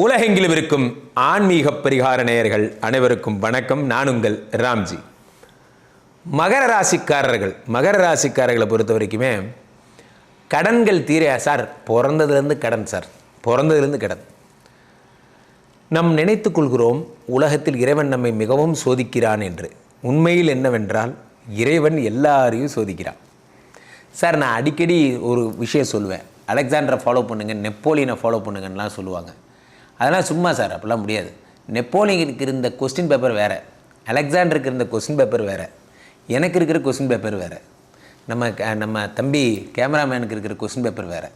உலகெங்கிலும் இருக்கும் ஆன்மீக பரிகார நேயர்கள் அனைவருக்கும் வணக்கம். நான் உங்கள் ராம்ஜி. மகர ராசிக்காரர்கள் மகர ராசிக்காரர்களை பொறுத்த வரைக்குமே கடன்கள் தீரையா சார். பிறந்ததுலேருந்து கடன் சார். பிறந்ததுலேருந்து கடன். நம் நினைத்து கொள்கிறோம் உலகத்தில் இறைவன் நம்மை மிகவும் சோதிக்கிறான் என்று. உண்மையில் என்னவென்றால் இறைவன் எல்லாரையும் சோதிக்கிறான். சார் நான் அடிக்கடி ஒரு விஷயம் சொல்லுவேன். அலெக்சாண்டரை ஃபாலோ பண்ணுங்கள் நெப்போலியனை ஃபாலோ பண்ணுங்கன்னுலாம் சொல்லுவாங்க. அதெல்லாம் சும்மா சார் அப்படிலாம் முடியாது. நெப்போலியனுக்கு இருந்த கொஸ்டின் பேப்பர் வேறு. அலெக்சாண்டருக்கு இருந்த கொஸ்டின் பேப்பர் வேறு. எனக்கு இருக்கிற கொஸ்டின் பேப்பர் வேறு. நம்ம க- நம்ம தம்பி கேமராமேனுக்கு இருக்கிற கொஸ்டின் பேப்பர் வேறு.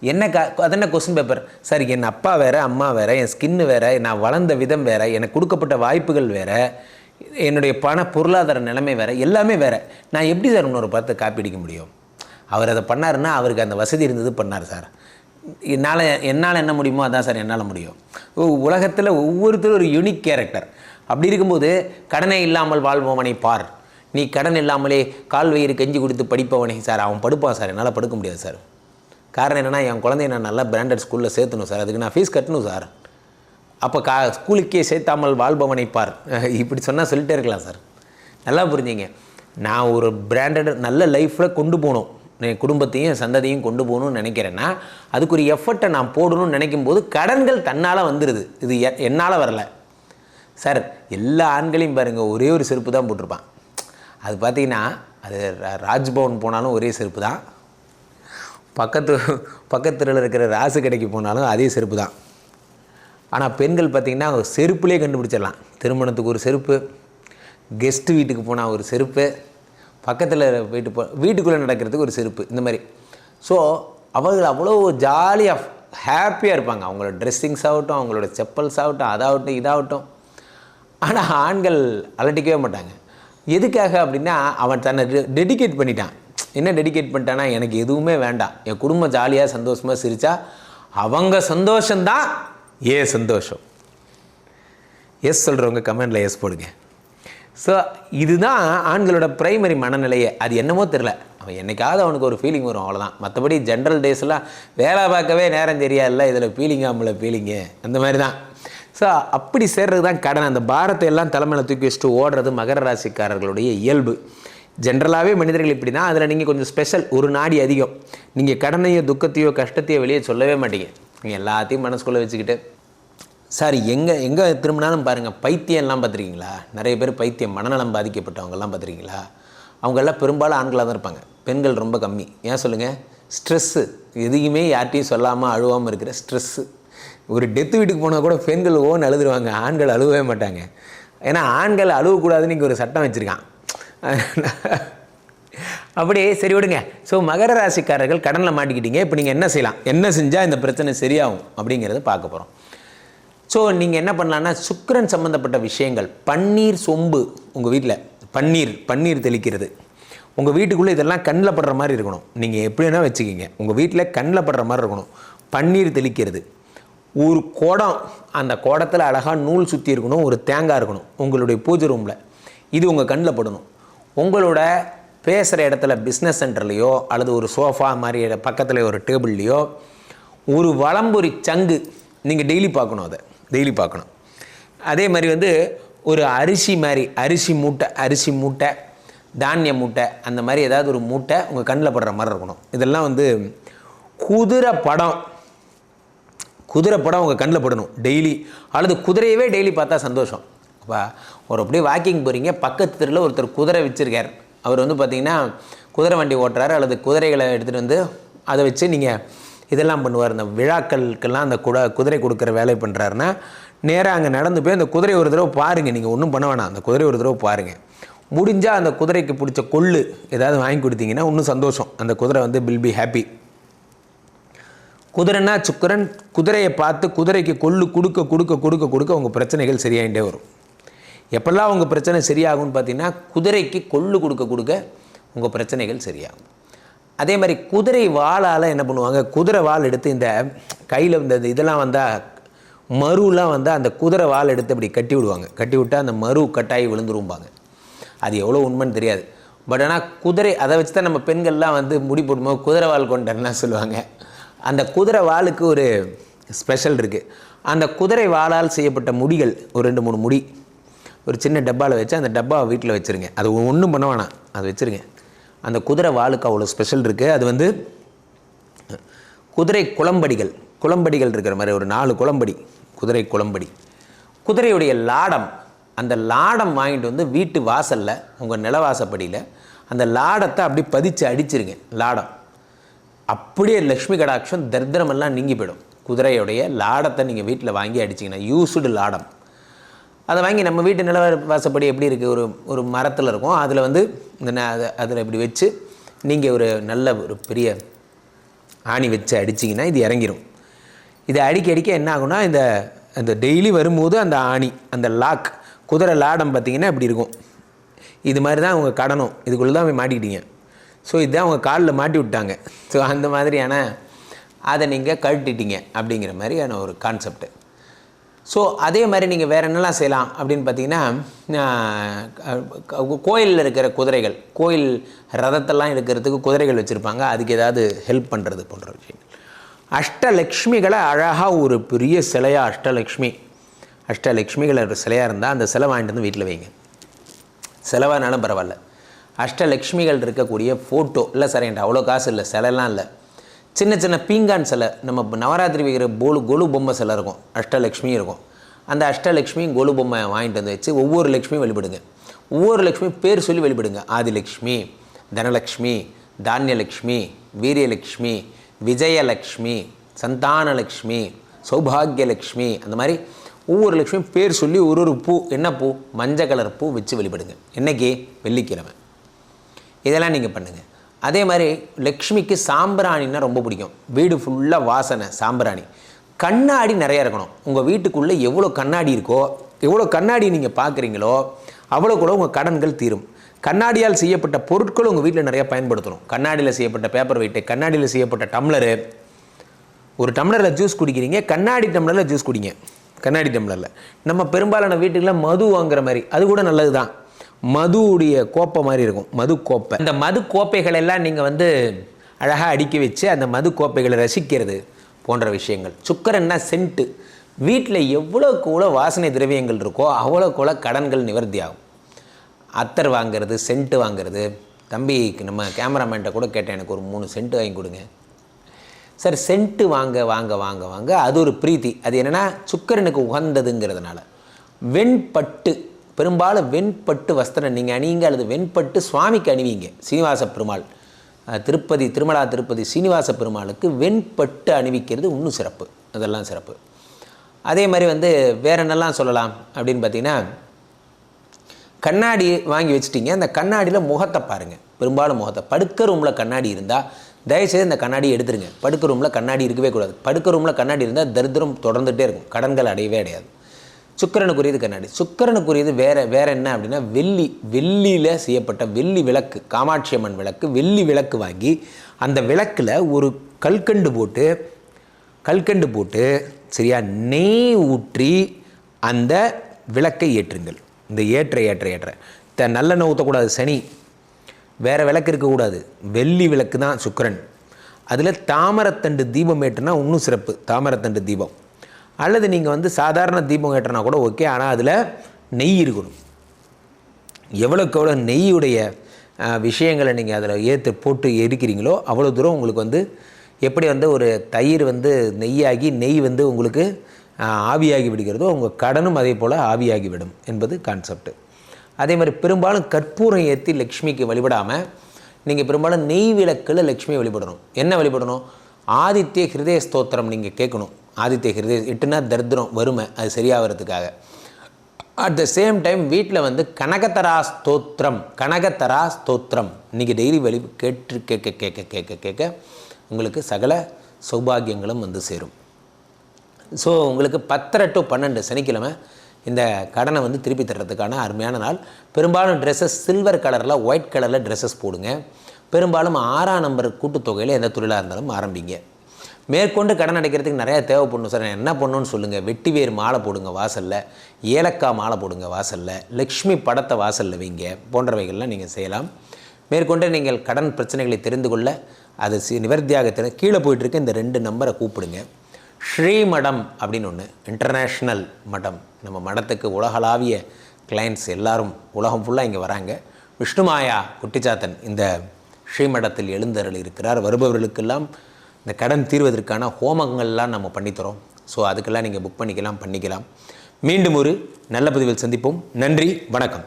என்ன க அதென்ன கொஸ்டின் பேப்பர் சார் என் அப்பா வேறு அம்மா வேறு என் ஸ்கின்னு வேறு நான் வளர்ந்த விதம் வேறு எனக்கு கொடுக்கப்பட்ட வாய்ப்புகள் வேறு என்னுடைய பண பொருளாதார நிலைமை வேறு எல்லாமே வேறு. நான் எப்படி சார் இன்னொரு படத்தை காப்பி அடிக்க முடியும்? அவர் அதை பண்ணாருன்னா அவருக்கு அந்த வசதி இருந்தது பண்ணார் சார். என்னால் என்னால் என்ன முடியுமோ அதான் சார் என்னால் முடியும். உலகத்தில் ஒவ்வொருத்தரும் ஒரு யூனிக் கேரக்டர் அப்படி இருக்கும்போது கடனை இல்லாமல் வாழ்பவனை பார். நீ கடன் இல்லாமலே கால் வயிறு கஞ்சி கொடுத்து படிப்பவனை சார் அவன் படுப்பான் சார் என்னால் படுக்க முடியாது சார். காரணம் என்னென்னா என் குழந்தைய நான் நல்லா பிராண்டட் ஸ்கூலில் சேர்த்தணும் சார் அதுக்கு நான் ஃபீஸ் கட்டணும் சார். அப்போ கா ஸ்கூலுக்கே சேர்த்தாமல் வாழ்பவனை பார். இப்படி சொன்னால் சொல்லிட்டே இருக்கலாம் சார். நல்லா புரிஞ்சுங்க. நான் ஒரு பிராண்டட் நல்ல லைஃப்பில் கொண்டு போகணும். குடும்பத்தையும் என் சந்ததியும் கொண்டு போகணும்னு நினைக்கிறேன்னா அதுக்கு ஒரு எஃபர்ட்டை நான் போடணும்னு நினைக்கும் போது கடன்கள் தன்னால் வந்துடுது இது எ- என்னால் வரல. சார் எல்லா ஆண்களையும் பாருங்கள் ஒரே ஒரு செருப்பு தான் போட்டிருப்பான். அது பார்த்தீங்கன்னா அது ரா- ராஜ்பவன் போனாலும் ஒரே செருப்பு தான். பக்கத்து பக்கத்தில் இருக்கிற ராசு கடைக்கு போனாலும் அதே செருப்பு தான். ஆனால் பெண்கள் பார்த்திங்கன்னா செருப்புலேயே கண்டுபிடிச்சிடலாம். திருமணத்துக்கு ஒரு செருப்பு கெஸ்ட் வீட்டுக்கு போனால் ஒரு செருப்பு பக்கத்தில் போயிட்டு போ வீட்டுக்குள்ளே நடக்கிறதுக்கு ஒரு செருப்பு இந்த மாதிரி. ஸோ அவர்கள் அவ்வளோ ஜாலியாக ஹாப்பியாக இருப்பாங்க. அவங்களோட ட்ரெஸ்ஸிங்ஸ் ஆகட்டும் அவங்களோட செப்பல்ஸ் ஆகட்டும் அதாகட்டும் இதாகட்டும். ஆனால் ஆண்கள் அலட்டிக்கவே மாட்டாங்க. எதுக்காக அப்படின்னா அவன் தன்னை டெடிகேட் பண்ணிட்டான். என்ன டெடிகேட் பண்ணிட்டானா எனக்கு எதுவுமே வேண்டாம். என் குடும்பம் ஜாலியாக சந்தோஷமாக சிரித்தா அவங்க சந்தோஷந்தான் ஏ சந்தோஷம்? எஸ் சொல்கிறவங்க கமெண்டில் எஸ் போடுங்க. ஸோ இதுதான் ஆண்களோட ப்ரைமரி மனநிலையே. அது என்னமோ தெரில அவன் என்னைக்காவது அவனுக்கு ஒரு ஃபீலிங் வரும் அவ்வளோதான் மற்றபடி ஜென்ரல் டேஸ்லாம் வேலை பார்க்கவே நேரம் தெரியாதுல்ல இதில் ஃபீலிங் ஆகல ஃபீலிங்கு அந்த மாதிரி தான் ஸோ அப்படி சேர்றது தான் கடன். அந்த பாரத்தை எல்லாம் தலைமையில் தூக்கி வச்சுட்டு ஓடுறது மகர ராசிக்காரர்களுடைய இயல்பு. ஜென்ரலாகவே மனிதர்கள் இப்படி தான் அதில் நீங்கள் கொஞ்சம் ஸ்பெஷல் ஒரு நாடி அதிகம். நீங்கள் கடனையோ துக்கத்தையோ கஷ்டத்தையோ வெளியே சொல்லவே மாட்டீங்க. நீங்கள் எல்லாத்தையும் மனசுக்குள்ளே வச்சுக்கிட்டு சார் எங்கே எங்கே திரும்பினாலும் பாருங்கள் பைத்தியம்லாம் பார்த்துருக்கீங்களா? நிறைய பேர் பைத்தியம் மனநலம் பாதிக்கப்பட்டவங்கெல்லாம் பார்த்துருக்கீங்களா? அவங்கெல்லாம் பெரும்பாலும் ஆண்களாக தான் இருப்பாங்க. பெண்கள் ரொம்ப கம்மி. ஏன் சொல்லுங்கள் ஸ்ட்ரெஸ்ஸு. எதையுமே யார்ட்டையும் சொல்லாமல் அழுவாமல் இருக்கிற ஸ்ட்ரெஸ்ஸு. ஒரு டெத்து வீட்டுக்கு போனால் கூட பெண்கள் ஓன்னு அழுதுருவாங்க. ஆண்கள் அழுகவே மாட்டாங்க. ஏன்னா ஆண்கள் அழுவக்கூடாதுன்னு இங்கே ஒரு சட்டம் வச்சுருக்கான். அப்படியே சரி விடுங்க. ஸோ மகர ராசிக்காரர்கள் கடனில் மாட்டிக்கிட்டீங்க. இப்போ நீங்கள் என்ன செய்யலாம்? என்ன செஞ்சால் இந்த பிரச்சனை சரியாகும் அப்படிங்கிறத பார்க்க போகிறோம் ஸோ நீங்கள் என்ன பண்ணலான்னா சுக்கரன் சம்மந்தப்பட்ட விஷயங்கள் பன்னீர் சொம்பு உங்கள் வீட்டில் பன்னீர் பன்னீர் தெளிக்கிறது. உங்கள் வீட்டுக்குள்ளே இதெல்லாம் கண்ணில் படுற மாதிரி இருக்கணும். நீங்கள் எப்படி வேணால் வச்சுக்கிங்க. உங்கள் வீட்டில் கண்ணில் படுற மாதிரி இருக்கணும். பன்னீர் தெளிக்கிறது. ஒரு குடம் அந்த குடத்தில் அழகாக நூல் சுற்றி இருக்கணும் ஒரு தேங்காய் இருக்கணும் உங்களுடைய பூஜை ரூமில் இது உங்கள் கண்ணில் படணும். உங்களோட பேசுகிற இடத்துல பிஸ்னஸ் சென்டர்லேயோ அல்லது ஒரு சோஃபா மாதிரி பக்கத்தில் ஒரு டேபிள்லேயோ ஒரு வலம்புரி சங்கு நீங்கள் டெய்லி பார்க்கணும் அதை. டெய்லி பார்க்கணும். அதே மாதிரி வந்து ஒரு அரிசி மாதிரி அரிசி மூட்டை அரிசி மூட்டை தானிய மூட்டை அந்த மாதிரி ஏதாவது ஒரு மூட்டை உங்கள் கண்ணில் படுற மாதிரி இருக்கணும். இதெல்லாம் வந்து குதிரை படம் குதிரை படம் உங்கள் கண்ணில் படணும் டெய்லி அல்லது குதிரையவே டெய்லி பார்த்தா சந்தோஷம். அப்போ ஒரு அப்படியே வாக்கிங் போகிறீங்க பக்கத்து தெருவில் ஒருத்தர் குதிரை வச்சுருக்கார். அவர் வந்து பார்த்திங்கன்னா குதிரை வண்டி ஓட்டுறாரு அல்லது குதிரைகளை எடுத்துகிட்டு வந்து அதை வச்சு நீங்கள் இதெல்லாம் பண்ணுவார். இந்த விழாக்களுக்கெல்லாம் அந்த குட குதிரை கொடுக்குற வேலை பண்ணுறாருன்னா நேராக அங்கே நடந்து போய் அந்த குதிரை ஒரு தடவை பாருங்கள் நீங்கள் ஒன்றும் பண்ண வேணாம். அந்த குதிரை ஒரு தடவை பாருங்கள் முடிஞ்சால் அந்த குதிரைக்கு பிடிச்ச கொள்ளு ஏதாவது வாங்கி கொடுத்தீங்கன்னா இன்னும் சந்தோஷம். அந்த குதிரை வந்து வில் பி ஹாப்பி குதிரைனா சுக்கரன் குதிரையை பார்த்து குதிரைக்கு கொள்ளு கொடுக்க கொடுக்க கொடுக்க கொடுக்க உங்கள் பிரச்சனைகள் சரியாயிட்டே வரும். எப்பெல்லாம் உங்கள் பிரச்சனை சரியாகும்னு பார்த்தீங்கன்னா குதிரைக்கு கொள்ளு கொடுக்க கொடுக்க உங்கள் பிரச்சனைகள் சரியாகும். அதே மாதிரி குதிரை வாளால் என்ன பண்ணுவாங்க? குதிரை வால் எடுத்து இந்த கையில் இந்த இது- இதெல்லாம் வந்தால் மருலாம் வந்தால் அந்த குதிரை வால் எடுத்து அப்படி கட்டி விடுவாங்க. கட்டி விட்டால் அந்த மரு கட்டாயி விழுந்துரும்பாங்க. அது எவ்வளோ உண்மைன்னு தெரியாது. பட் ஆனால் குதிரை அதை வச்சு தான் நம்ம பெண்கள்லாம் வந்து முடி போடும்போது குதிரை வால் கொண்டன்னா சொல்லுவாங்க. அந்த குதிரை வாளுக்கு ஒரு ஸ்பெஷல் இருக்குது அந்த குதிரை வாளால் செய்யப்பட்ட முடிகள் ஒரு ரெண்டு மூணு முடி ஒரு சின்ன டப்பாவில் வச்சு அந்த டப்பாவை வீட்டில் வச்சுருங்க. அது ஒன்றும் பண்ண வேணாம். அதை வச்சுருங்க. அந்த குதிரை வாளுக்கு அவ்வளோ ஸ்பெஷல் இருக்குது அது வந்து குதிரை குளம்படிகள் குளம்படிகள் இருக்கிற மாதிரி ஒரு நாலு குளம்படி குதிரை குளம்படி. குதிரையுடைய லாடம் அந்த லாடம் வாங்கிட்டு வந்து வீட்டு வாசலில் உங்கள் நிலவாசப்படியில் அந்த லாடத்தை அப்படி பதிச்சு அடிச்சிருங்க லாடம். அப்படியே லக்ஷ்மி கடாட்சம் தரித்திரமெல்லாம் நீங்கி போயிடும். குதிரையுடைய லாடத்தை நீங்கள் வீட்டில் வாங்கி அடிச்சிங்கன்னா யூஸ்டு லாடம். அதை வாங்கி நம்ம வீட்டு நில வாசப்படி எப்படி இருக்குது ஒரு ஒரு மரத்தில் இருக்கும். அதில் வந்து இந்த அதை அதில் இப்படி வச்சு நீங்கள் ஒரு நல்ல ஒரு பெரிய ஆணி வச்சு அடிச்சிங்கன்னா இது இறங்கிடும் இதை அடிக்க அடிக்க என்ன ஆகும்னா இந்த அந்த டெய்லி வரும்போது அந்த ஆணி அந்த லாக் குதிரை லாடம் பார்த்தீங்கன்னா இப்படி இருக்கும். இது மாதிரி தான் அவங்க கடனும். இதுக்குள்ளே தான் போய் மாட்டிக்கிட்டீங்க. ஸோ இதுதான் அவங்க காலில் மாட்டி விட்டாங்க. ஸோ அந்த மாதிரியான அதை நீங்கள் கழட்டிட்டீங்க அப்படிங்கிற மாதிரியான ஒரு கான்செப்ட்டு ஸோ அதே மாதிரி நீங்கள் வேறு என்னெல்லாம் செய்யலாம் அப்படின்னு பார்த்தீங்கன்னா கோயிலில் இருக்கிற குதிரைகள் கோயில் ரதத்தெல்லாம் இருக்கிறதுக்கு குதிரைகள் வச்சுருப்பாங்க. அதுக்கு ஏதாவது ஹெல்ப் பண்ணுறது போன்ற விஷயங்கள். அஷ்டலக்ஷ்மிகளை அழகாக ஒரு பெரிய சிலையாக அஷ்டலக்ஷ்மி அஷ்டலக்ஷ்மிகள் ஒரு சிலையாக இருந்தால் அந்த சிலை வாங்கிட்டு வந்து வீட்டில் வைங்க. செலவானாலும் பரவாயில்ல. அஷ்டலக்ஷ்மிகள் இருக்கக்கூடிய ஃபோட்டோ இல்லை சார் என்கிட்ட அவ்வளோ காசு இல்லை சிலைலாம் இல்லை. சின்ன சின்ன பீங்கான் சிலை நம்ம நவராத்திரி வைக்கிற போலு கொலு பொம்மை சிலை இருக்கும். அஷ்டலக்ஷ்மி இருக்கும். அந்த அஷ்டலக்ஷ்மியும் கொலு பொம்மை வாங்கிட்டு வந்து வச்சு ஒவ்வொரு லக்ஷ்மியும் வெளிப்படுங்க ஒவ்வொரு லக்ஷ்மி பேர் சொல்லி வெளிப்படுங்க ஆதிலக்ஷ்மி தனலக்ஷ்மி தானியலக்ஷ்மி வீரியலக்ஷ்மி விஜயலக்ஷ்மி சந்தானலக்ஷ்மி சௌபாகியலக்ஷ்மி அந்த மாதிரி ஒவ்வொரு லட்சுமியும் பேர் சொல்லி ஒரு ஒரு பூ என்ன பூ? மஞ்சள் கலர் பூ வச்சு வெளிப்படுங்க என்னைக்கு? வெள்ளிக்கிழமை. இதெல்லாம் நீங்கள் பண்ணுங்கள் அதே மாதிரி லக்ஷ்மிக்கு சாம்பிராணின்னா ரொம்ப பிடிக்கும். வீடு ஃபுல்லாக வாசனை சாம்பிராணி. கண்ணாடி நிறையா இருக்கணும். உங்கள் வீட்டுக்குள்ளே எவ்வளோ கண்ணாடி இருக்கோ எவ்வளோ கண்ணாடி நீங்கள் பார்க்குறீங்களோ அவ்வளோ கூட உங்கள் கடன்கள் தீரும். கண்ணாடியால் செய்யப்பட்ட பொருட்களும் உங்கள் வீட்டில் நிறையா பயன்படுத்தணும். கண்ணாடியில் செய்யப்பட்ட பேப்பர் வெயிட்டு கண்ணாடியில் செய்யப்பட்ட டம்ளரு ஒரு டம்ளரில் ஜூஸ் குடிக்கிறீங்க கண்ணாடி டம்ளரில் ஜூஸ் குடிங்க. கண்ணாடி டம்ளரில் நம்ம பெரும்பாலான வீட்டுகளில் மது வாங்குற மாதிரி அது கூட நல்லது தான் மதுவுடைய கோப்பை மாதிரி இருக்கும். மது கோப்பை. இந்த மது கோப்பைகள் எல்லாம் நீங்கள் வந்து அழகாக அடுக்கி வச்சு அந்த மது கோப்பைகளை ரசிக்கிறது போன்ற விஷயங்கள். சுக்கரன்னா சென்ட்டு. வீட்டில் எவ்வளோக்கு எவ்வளோ வாசனை திரவியங்கள் இருக்கோ அவ்வளோக்குள்ள கடன்கள் நிவர்த்தி ஆகும். அத்தர் வாங்குறது சென்ட்டு வாங்குறது. தம்பி நம்ம கேமராமேன்ட்ட கூட கேட்டேன் எனக்கு ஒரு மூணு சென்ட்டு வாங்கி கொடுங்க. சார் சென்ட்டு வாங்க வாங்க வாங்க வாங்க. அது ஒரு பிரீத்தி. அது என்னென்னா சுக்கரனுக்கு உகந்ததுங்கிறதுனால. வெண்பட்டு பெரும்பாலும் வெண்பட்டு வஸ்திரம் நீங்கள் அணியுங்க அல்லது வெண்பட்டு சுவாமிக்கு அணிவிங்க. சீனிவாச பெருமாள். திருப்பதி திருமலா திருப்பதி சீனிவாச பெருமாளுக்கு வெண்பட்டு அணிவிக்கிறது இன்னும் சிறப்பு. அதெல்லாம் சிறப்பு. அதே மாதிரி வந்து வேற என்னெல்லாம் சொல்லலாம் அப்படின்னு பார்த்தீங்கன்னா கண்ணாடி வாங்கி வச்சுட்டிங்க. அந்த கண்ணாடியில் முகத்தை பாருங்கள் பெரும்பாலும் முகத்தை. படுக்க ரூமில் கண்ணாடி இருந்தால் தயவுசெய்து இந்த கண்ணாடி எடுத்துருங்க. படுக்க ரூமில் கண்ணாடி இருக்கவே கூடாது. படுக்க ரூமில் கண்ணாடி இருந்தால் தரித்திரம் தொடர்ந்துகிட்டே இருக்கும். கடன்கள் அடையவே அடையாது. சுக்கிரனுக்குரியது கண்ணாடி. சுக்கிரனுக்குரியது வேற வேற என்ன அப்படின்னா வெள்ளி வெள்ளியில் செய்யப்பட்ட வெள்ளி விளக்கு காமாட்சி அம்மன் விளக்கு வெள்ளி விளக்கு வாங்கி அந்த விளக்கில் ஒரு கல்கண்டு போட்டு கல்கண்டு போட்டு சரியா நெய் ஊற்றி அந்த விளக்கை ஏற்றுங்கள். இந்த ஏற்ற ஏற்ற ஏற்ற. த நல்லெண்ணெய் ஊற்றக்கூடாது சனி. வேறு விளக்கு இருக்கக்கூடாது. வெள்ளி விளக்கு தான் சுக்கிரன். அதில் தாமரத்தண்டு தீபம் ஏற்றுனா இன்னும் சிறப்பு. தாமரத்தண்டு தீபம். அல்லது நீங்கள் வந்து சாதாரண தீபம் கேட்டனா கூட ஓகே ஆனால் அதில் நெய் இருக்கணும். எவ்வளோக்கு எவ்வளோ நெய்யுடைய விஷயங்களை நீங்கள் அதில் ஏற்று போட்டு எரிக்கிறீங்களோ அவ்வளோ தூரம் உங்களுக்கு வந்து எப்படி வந்து ஒரு தயிர் வந்து நெய்யாகி நெய் வந்து உங்களுக்கு ஆவியாகி விடுகிறதோ உங்கள் கடனும் அதே போல் ஆவியாகி விடும் என்பது கான்செப்ட் அதே மாதிரி பெரும்பாலும் கற்பூரம் ஏற்றி லக்ஷ்மிக்கு வழிபடாமல் நீங்கள் பெரும்பாலும் நெய் விளக்கில் லக்ஷ்மியை வழிபடணும். என்ன வழிபடணும்? ஆதித்ய ஹிருதய ஸ்தோத்திரம் நீங்கள் கேட்கணும். ஆதித்ய ஹிருதய எட்டுனா தரித்திரம் வறுமை அது சரியாகிறதுக்காக. அட் த சேம் டைம் வீட்டில் வந்து கனகதரா ஸ்தோத்திரம் கனகதரா ஸ்தோத்திரம் இன்றைக்கி டெய்லி வெளி கேட்டு கேட்க கேட்க கேட்க கேட்க உங்களுக்கு சகல சௌபாகியங்களும் வந்து சேரும். ஸோ உங்களுக்கு பத்தரை டு பன்னெண்டு சனிக்கிழமை இந்த கடனை வந்து திருப்பி தர்றதுக்கான அருமையான நாள். பெரும்பாலும் ட்ரெஸ்ஸஸ் சில்வர் கலரில் ஒயிட் கலரில் ட்ரெஸ்ஸஸ் போடுங்க. பெரும்பாலும் ஆறாம் நம்பர் கூட்டுத்தொகையில் எந்த தொழிலாக இருந்தாலும் ஆரம்பிங்க. மேற்கொண்டு கடன் அடைக்கிறதுக்கு நிறையா தேவைப்படணும் சார். என்ன பண்ணணும்னு சொல்லுங்கள் வெட்டிவேர் மாலை போடுங்க வாசலில். ஏலக்காய் மாலை போடுங்க வாசலில். லக்ஷ்மி படத்தை வாசலில் வைங்க. போன்றவைகள்லாம் நீங்கள் செய்யலாம். மேற்கொண்டு நீங்கள் கடன் பிரச்சனைகளை தெரிந்து கொள்ள அது சி- நிவர்த்தியாக தெரி கீழே போயிட்டுருக்க இந்த ரெண்டு நம்பரை கூப்பிடுங்க. ஸ்ரீமடம் அப்படின்னு ஒன்று இன்டர்நேஷ்னல் மடம். நம்ம மடத்துக்கு உலகளாவிய கிளைண்ட்ஸ் எல்லாரும் உலகம் ஃபுல்லாக இங்கே வராங்க. விஷ்ணுமாயா குட்டிச்சாத்தன் இந்த ஸ்ரீமடத்தில் எழுந்தருள் இருக்கிறார். வருபவர்களுக்கெல்லாம் இந்த கடன் தீர்வதற்கான ஹோமங்கள்லாம் நம்ம பண்ணித்தரோம். ஸோ அதுக்கெல்லாம் நீங்கள் புக் பண்ணிக்கலாம் பண்ணிக்கலாம். மீண்டும் ஒரு நல்ல பதிவில் சந்திப்போம். நன்றி வணக்கம்.